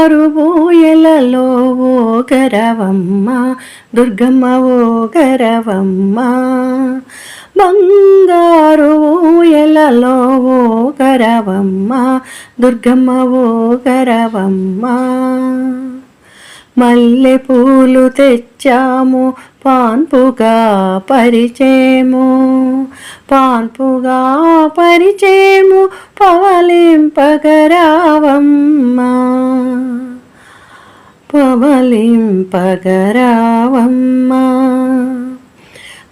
మారుబోయలలో ఓ గరవమ్మ దుర్గమ్మ ఓ గరవమ్మ బంగారు ఊయలలో ఓ గరవమ్మ దుర్గమ్మ ఓ గరవమ్మ మల్లె పూలు తెచ్చాము పాన్పుగా పరిచేము. పాన్పుగా పరిచేము పవలింపగరావమ్మా. పవలింపగరావమ్మా.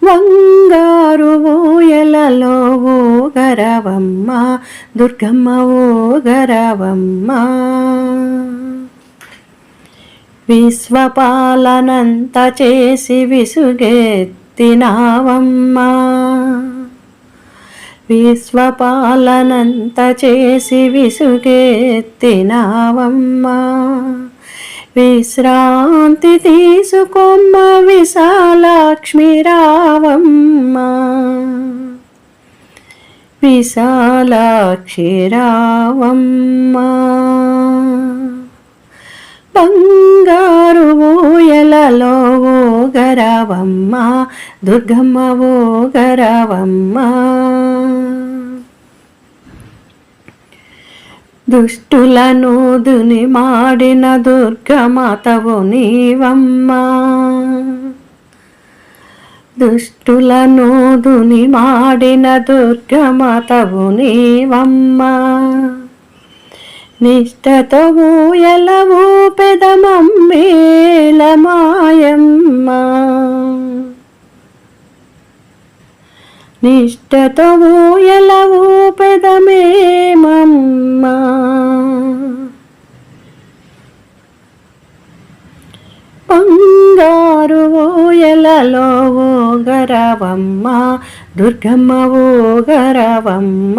వంగారు ఊయలలో ఓ గరవమ్మ దుర్గమ్మ ఓ గరవమ్మ విశ్వపాలనంత చేసి విసుగెత్తినావమ్మా. విశ్వపాలనంత చేసి విసుగెత్తినావమ్మా. విశ్రాంతి తీసుకొమ్మ విశాలాక్ష్మి రావమ్మా విశాలాక్షి రావమ్మా బంగారు ఊయలలో ఓ గరవమ్మ దుర్గమ్మ ఓ దుష్టులను దుని మాడిన దుర్గమాతవు నీవమ్మ. దుష్టులను దుని మాడిన దుర్గమాతవు నీవమ్మ. నిష్టతో ఎలవు పెదమంబేల మాయమ్మ నిష్టతో ఎలవు పెదమేమమ్మ. బంగారు ఊయలలో ఓ గరవమ్మ దుర్గమ్మ ఓ గరవమ్మ.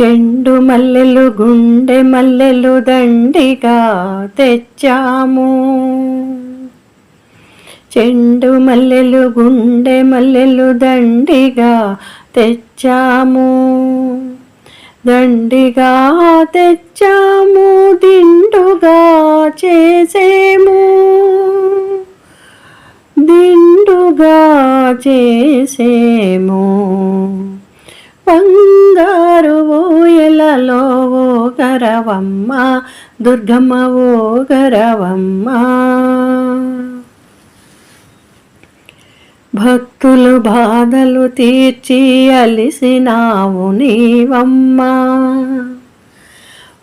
చెండు మల్లెలు గుండె మల్లెలు దండిగా తెచ్చాము. చెండు మల్లెలు గుండె మల్లెలు దండిగా తెచ్చాము. దండిగా తెచ్చాము దిండుగా చేసేము. దిండుగా చేసేము. ఊయలలో ఓ గరవమ్మ దుర్గమ్మ ఓ గరవమ్మ భక్తులు బాధలు తీర్చి అలిసినావు నీవమ్మ.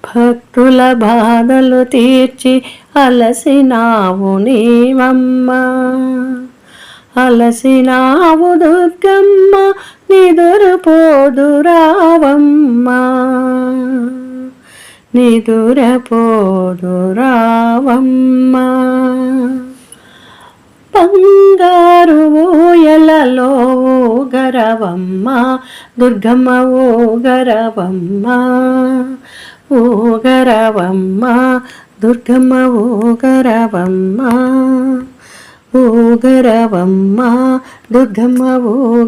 భక్తుల బాధలు తీర్చి అలసినావు నీవమ్మ. అలసినావు దుర్గమ్మ నిదురపోదు రావమ్మ. రావమ్మ. బంగారు ఓయలలో ఓ గరవమ్మ దుర్గమ్మ ఓ గరవమ్మ ఓ గరవమ్మ దుర్గమ్మ ఓ గరవమ్మ ఓ దుర్గమ్మ ఓ